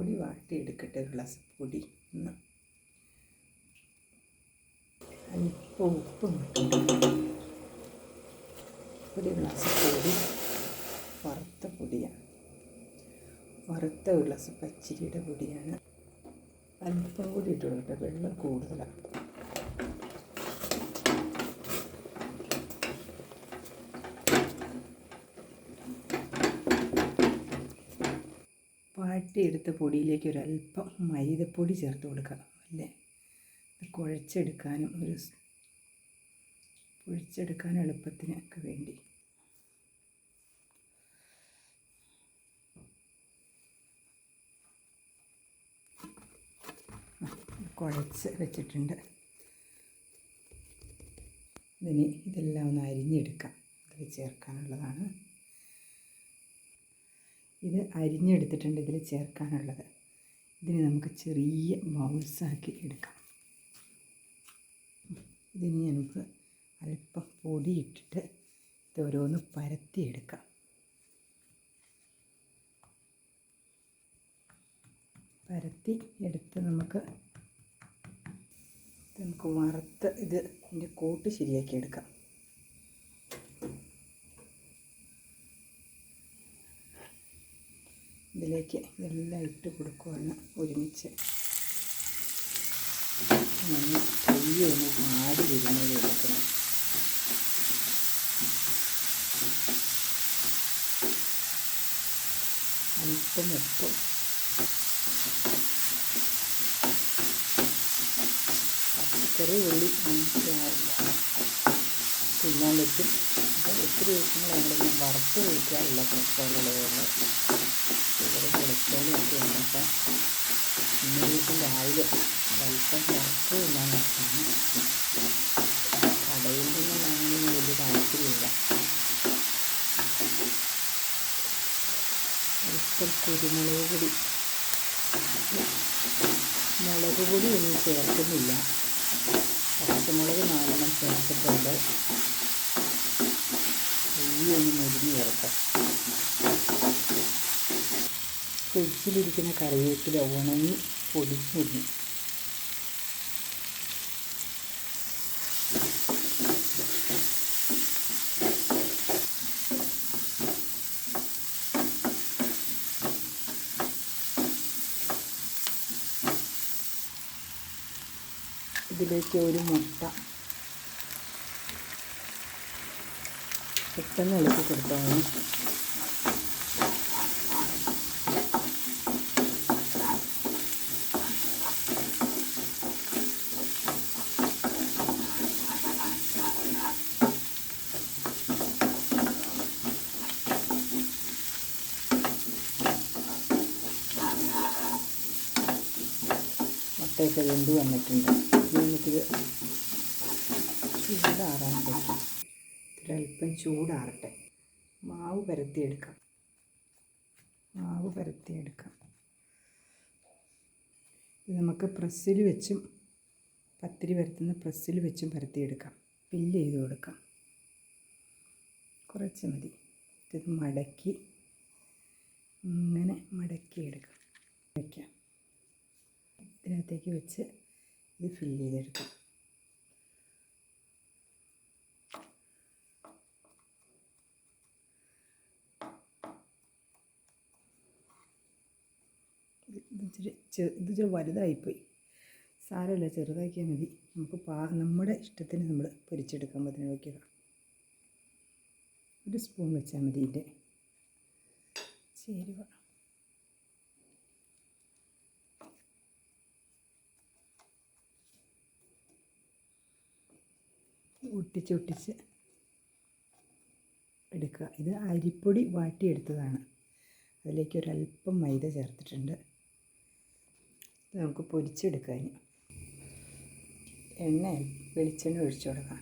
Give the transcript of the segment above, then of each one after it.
പൊടി വാട്ടിയെടുക്കട്ടെ ഒരു ഗ്ലാസ് പൊടി. ഒന്ന് അല്പം ഉപ്പും ഒരു ഗ്ലാസ് പൊടി വറുത്ത പൊടിയാണ്. വറുത്ത ഒരു ഗ്ലാസ് പച്ചരിയുടെ പൊടിയാണ്. അല്പം കൂടി ഇട്ട് വെള്ളം കൂടുതലാണ്. വാട്ടിയെടുത്ത പൊടിയിലേക്ക് ഒരല്പം മൈദപ്പൊടി ചേർത്ത് കൊടുക്കുക അല്ലേ? കുഴച്ചെടുക്കാനും ഒരു കുഴച്ചെടുക്കാൻ എളുപ്പത്തിനൊക്കെ വേണ്ടി. കുഴച്ച് വെച്ചിട്ടുണ്ട്. ഇതിന് ഇതെല്ലാം ഒന്ന് അരിഞ്ഞെടുക്കാം. ഇതിൽ ചേർക്കാനുള്ളതാണ്. ഇത് അരിഞ്ഞെടുത്തിട്ടുണ്ട് ഇതിൽ ചേർക്കാനുള്ളത്. ഇതിന് നമുക്ക് ചെറിയ ബൗൾസാക്കി എടുക്കാം. ഇതിന് നമുക്ക് അല്പം പൊടിയിട്ടിട്ട് ഇത് ഓരോന്ന് പരത്തിയെടുക്കാം. പരത്തി എടുത്ത് നമുക്ക് നമുക്ക് വറുത്ത് ഇത് ഇതിന്റെ കൂട്ട് ശരിയാക്കി എടുക്കാം. ഇതിലേക്ക് ഇതെല്ലാം ഇട്ട് കൊടുക്കുവാണ് ഒരുമിച്ച്. ഒന്ന് കയ്യൊന്ന് ആടി വരുന്നത് എടുക്കണം. അല്പം ഉപ്പും. പച്ചക്കറി ഉള്ളി തിന്നാൻ പറ്റും. ഒത്തിരി ദിവസങ്ങൾ ഞങ്ങളിങ്ങനെ വറുത്ത് കഴിക്കാറില്ല കൊളസ്ട്രോളുള്ളതുകൊണ്ട് ഷുഗർ കൊളസ്ട്രോളും ഒക്കെ ഉണ്ട് അപ്പം ഇന്ന് ദിവസം രാവിലെ അല്പം വറുത്ത് തിന്നാൻ നോക്കാണ് കടയിൽ നിന്ന് വാങ്ങുന്നതിന് വലിയ താല്പര്യമില്ല അല്പം കുരുമുളക് പൊടി മുളക് പൊടി ഒന്നും ചേർക്കുന്നില്ല. പച്ചമുളക് നാലെണ്ണം ചേർത്തിട്ടുണ്ട്. ഈ ഒന്ന് മുരിഞ്ഞ് ചേർക്കാം ഫ്രിഡ്ജിലിരിക്കുന്ന കറിവേപ്പില ഉണങ്ങി പൊടിഞ്ഞിരുന്നു ഇതിലേക്ക് ഒരു മുട്ട. പെട്ടെന്ന് ഇളക്കി കൊടുത്താൽ മതി മുട്ടയൊക്കെ വെന്ത് വന്നിട്ടുണ്ട്? നമുക്കിത് ചൂടാറാൻ പറ്റും ഒരല്പം ചൂടാറട്ടെ. മാവ് പരത്തിയെടുക്കാം. മാവ് പരത്തിയെടുക്കാം. ഇത് നമുക്ക് പ്രസ്സിൽ വെച്ചും പത്തിരി പരത്തുന്ന പ്രസ്സിൽ വെച്ചും പരത്തിയെടുക്കാം. ഫില്ല് ചെയ്ത് കൊടുക്കാം. കുറച്ച് മതി. ഇത് മടക്കി ഇങ്ങനെ മടക്കിയെടുക്കാം. വയ്ക്കാം ഇതിനകത്തേക്ക് വെച്ച് ഇത് ഫിൽ ചെയ്തെടുക്കാം. ഇത് ഇച്ചിരി ചെ ഇത് ഇച്ചിരി വലുതായിപ്പോയി. സാരമില്ല ചെറുതാക്കിയാൽ മതി. നമുക്ക് പാ നമ്മുടെ ഇഷ്ടത്തിന് നമ്മൾ പൊരിച്ചെടുക്കാൻ പറ്റുന്ന നോക്കിയതാണ് ഒരു സ്പൂൺ വെച്ചാൽ മതി ഇതിന്റെ. ചേരുവ. ഒട്ടിച്ച് ഒട്ടിച്ച് എടുക്കുക. ഇത് അരിപ്പൊടി വാട്ടിയെടുത്തതാണ്. അതിലേക്ക് ഒരല്പം മൈദ ചേർത്തിട്ടുണ്ട്. നമുക്ക് പൊരിച്ചെടുക്കാൻ എണ്ണ വെളിച്ചെണ്ണ ഒഴിച്ചു കൊടുക്കാം.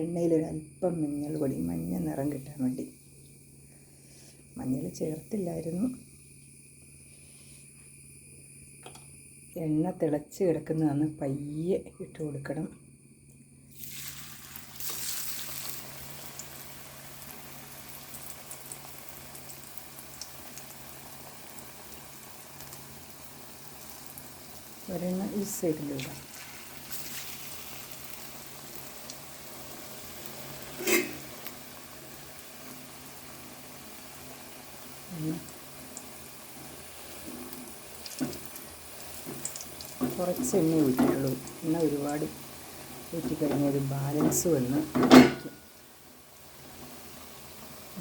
എണ്ണയിൽ ഒരല്പം മഞ്ഞൾ പൊടി മഞ്ഞ നിറം കിട്ടാൻ വേണ്ടി. മഞ്ഞൾ ചേർത്തില്ലായിരുന്നു. എണ്ണ തിളച്ച് കിടക്കുന്നതാണ് പയ്യെ ഇട്ട് കൊടുക്കണം. ഒരെണ്ണ ഈ സൈഡിലിടാം കുറച്ച് എണ്ണ ഊറ്റിയുള്ളൂ എണ്ണ ഒരുപാട് ഊറ്റിക്കഴിഞ്ഞാൽ ഒരു ബാലൻസ് വന്ന് ഇരിക്കും.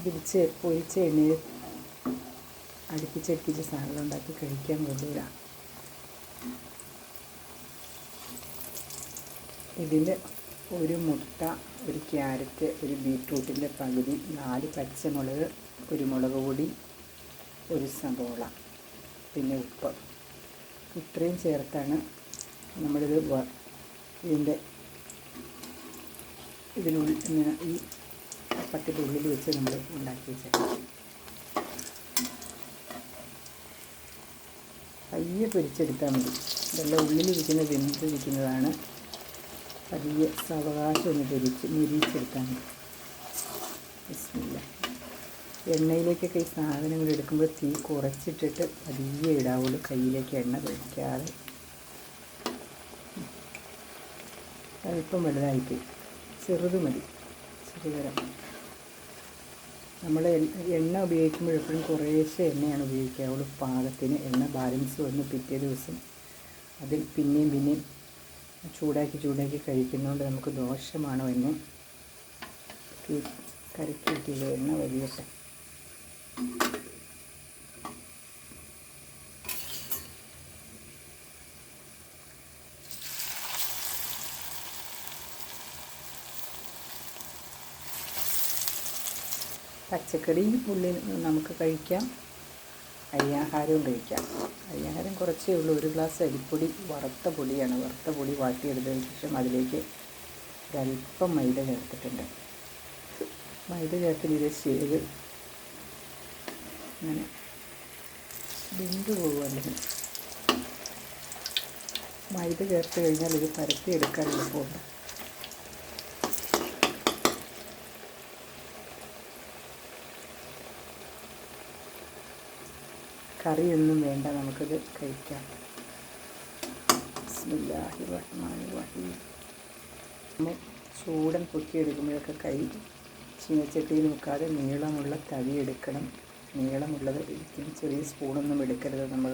തിരിച്ച് പൊരിച്ച എണ്ണയിൽ അടുപ്പിച്ചടുപ്പിച്ച് സാധനം ഉണ്ടാക്കി കഴിക്കാൻ കൊള്ളൂല. ഇതിൽ ഒരു മുട്ട ഒരു ക്യാരറ്റ് ഒരു ബീട്രൂട്ടിന്റെ പകുതി നാല് പച്ചമുളക് കുരുമുളക് പൊടി ഒരു സബോള പിന്നെ ഉപ്പ്. ഇത്രയും ചേർത്താണ് നമ്മളിത് ഇതിന്റെ ഇതിനുള്ളിൽ ഇങ്ങനെ ഈ പട്ടിന്റെ ഉള്ളിൽ വെച്ച് നമ്മൾ ഉണ്ടാക്കി വെച്ചേക്കാം. പയ്യെ പൊരിച്ചെടുത്താൽ മതി. ഇതെല്ലാം ഉള്ളിലിരിക്കുന്ന വെന്തിരിക്കുന്നതാണ് പതിയെ സാവകാശം ഒന്ന് പൊരിച്ച് മുരിച്ചെടുത്താൽ മതി. ബിസ്മില്ല. എണ്ണയിലേക്കൊക്കെ ഈ സാധനങ്ങൾ എടുക്കുമ്പോൾ തീ കുറച്ചിട്ടിട്ട് പതിയെ ഇടാവുള്ളൂ. കയ്യിലേക്ക് എണ്ണ കഴിക്കാതെ അല്പം വലുതായിപ്പോയി ചെറുത് മതി. ചെറുതരം നമ്മൾ എണ്ണ ഉപയോഗിക്കുമ്പോഴെപ്പോഴും കുറേശ്ശെ എണ്ണയാണ് ഉപയോഗിക്കാവുള്ളൂ പാകത്തിന് എണ്ണ ബാലൻസ് വന്ന് പിറ്റേ ദിവസം അതിൽ പിന്നെയും പിന്നെയും ചൂടാക്കി ചൂടാക്കി കഴിക്കുന്നതുകൊണ്ട് നമുക്ക് ദോഷമാണോ എന്ന് കരക്കിയിട്ടില്ല എണ്ണ വലിയട്ടെ പച്ചക്കറിയും ഉള്ളിൽ നമുക്ക് കഴിക്കാം. അരിയാഹാരവും കഴിക്കാം. അരിയാഹാരം കുറച്ചേ ഉള്ളൂ. ഒരു ഗ്ലാസ് അരിപ്പൊടി വറുത്ത പൊടിയാണ്. വറുത്ത പൊടി വാട്ടിയെടുത്തതിന് ശേഷം അതിലേക്ക് ഒരല്പം മൈദ ചേർത്തിട്ടുണ്ട്. മൈദ ചേർത്തിന് ഇത് ചെയ്ത് അങ്ങനെ ബിന്ദു പോകും മൈദ ചേർത്ത് കഴിഞ്ഞാൽ ഇത് പരത്തി എടുക്കാൻ എളുപ്പമുണ്ട്. കറിയൊന്നും വേണ്ട നമുക്കത് കഴിക്കാം. ബിസ്മില്ലാഹി റഹ്മാനി റഹീം ചൂടൻ പൊക്കിയെടുക്കുമ്പോഴൊക്കെ കൈ ചീനച്ചട്ടിയിൽ മുക്കാതെ നീളമുള്ള തവി എടുക്കണം. നീളമുള്ളത് ഒരിക്കലും ചെറിയ സ്പൂണൊന്നും എടുക്കരുത് നമ്മൾ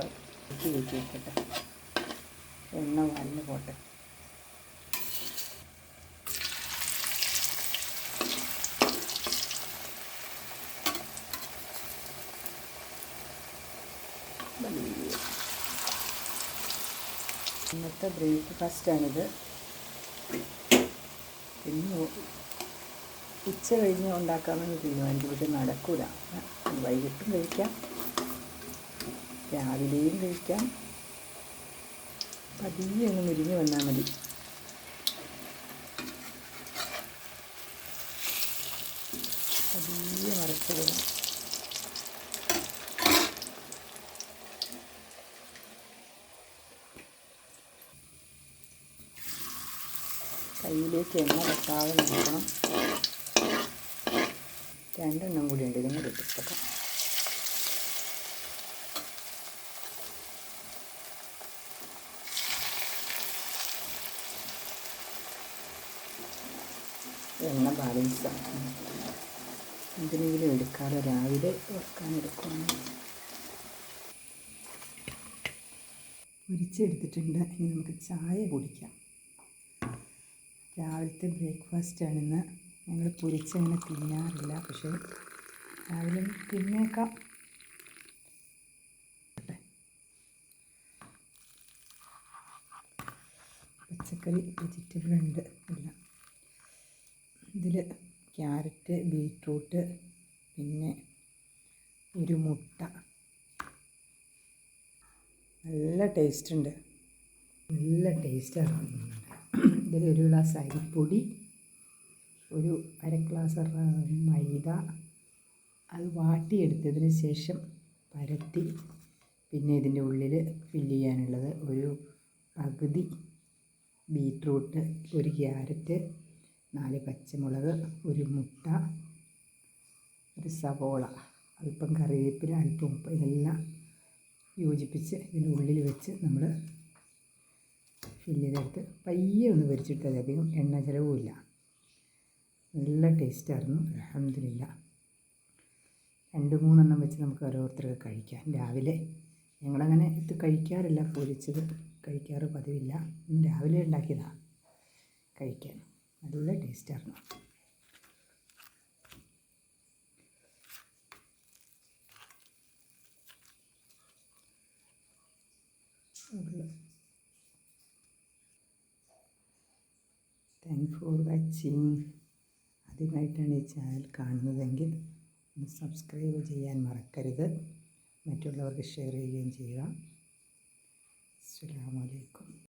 വെക്കി വെക്കട്ടെ എണ്ണ വാലിന് പോട്ടെ വലിയ ഇന്നത്തെ ബ്രേക്ക്ഫാസ്റ്റാണിത്. ഇന്ന് ഉച്ച കഴിഞ്ഞ് ഉണ്ടാക്കാമെന്ന് തീരുമാനിച്ചു പക്ഷെ നടക്കൂല വൈകിട്ടും കഴിക്കാം. രാവിലെയും കഴിക്കാം. പതിയെ ഒന്ന് മുരിഞ്ഞ് വന്നാൽ മതി. പതിയെ മറച്ചിടണം കയ്യിലേക്ക് എണ്ണ വെക്കാതെ നോക്കണം. രണ്ടെണ്ണം കൂടി ഉണ്ട്. ഇതിന് കിട്ടിട്ടൊക്കെ എണ്ണ ബാലൻസ് എന്തിനെങ്കിലും എടുക്കാതെ രാവിലെ വറുക്കാൻ എടുക്കുകയാണ് പൊരിച്ചെടുത്തിട്ടുണ്ട്. ഇനി നമുക്ക് ചായ കുടിക്കാം. രാവിലത്തെ ബ്രേക്ക്ഫാസ്റ്റാണിന്ന്. ഞങ്ങൾ പൊരിച്ചങ്ങനെ തിന്നാറില്ല. പക്ഷേ രാവിലെ തിന്നേക്കാം. പച്ചക്കറി വെജിറ്റബിൾ ഉണ്ട് എല്ലാം. ഇതിൽ ക്യാരറ്റ് ബീറ്റ്റൂട്ട് പിന്നെ ഒരു മുട്ട. നല്ല ടേസ്റ്റ് ഉണ്ട് നല്ല ടേസ്റ്റാണ്. ഇതിൽ ഒരു ഗ്ലാസ് അരിപ്പൊടി ഒരു അര ഗ്ലാസ് മൈദ അത് വാട്ടിയെടുത്തതിന് ശേഷം പരത്തി പിന്നെ ഇതിന്റെ ഉള്ളിൽ ഫില്ല് ചെയ്യാനുള്ളത് ഒരു പകുതി ബീട്രൂട്ട് ഒരു ക്യാരറ്റ് നാല് പച്ചമുളക് ഒരു മുട്ട ഒരു സവോള അല്പം കറിവേപ്പില അല്പം ഉപ്പ് ഇതെല്ലാം യോജിപ്പിച്ച് ഇതിന്റെ ഉള്ളിൽ വെച്ച് നമ്മൾ ഫില്ല് ചെയ്തെടുത്ത് പയ്യെ ഒന്ന് പൊരിച്ചിട്ട് അധികം എണ്ണ ചിലവുമില്ല. നല്ല ടേസ്റ്റായിരുന്നു അലഹമില്ല രണ്ട് മൂന്നെണ്ണം വെച്ച് നമുക്ക് ഓരോരുത്തർക്ക് കഴിക്കാം. രാവിലെ ഞങ്ങളങ്ങനെ ഇത് കഴിക്കാറില്ല. പൊരിച്ചത് കഴിക്കാറ് പതിവില്ല. ഇന്ന് രാവിലെ ഉണ്ടാക്കിയതാണ് കഴിക്കാൻ. നല്ല ടേസ്റ്റായിരുന്നു താങ്ക് ഫോർ വാച്ചിങ് ആദ്യമായിട്ടാണ് ഈ ചാനൽ കാണുന്നതെങ്കിൽ ഒന്ന് സബ്സ്ക്രൈബ് ചെയ്യാൻ മറക്കരുത്. മറ്റുള്ളവർക്ക് ഷെയർ ചെയ്യുകയും ചെയ്യുക. അസ്സലാമു അലൈക്കും.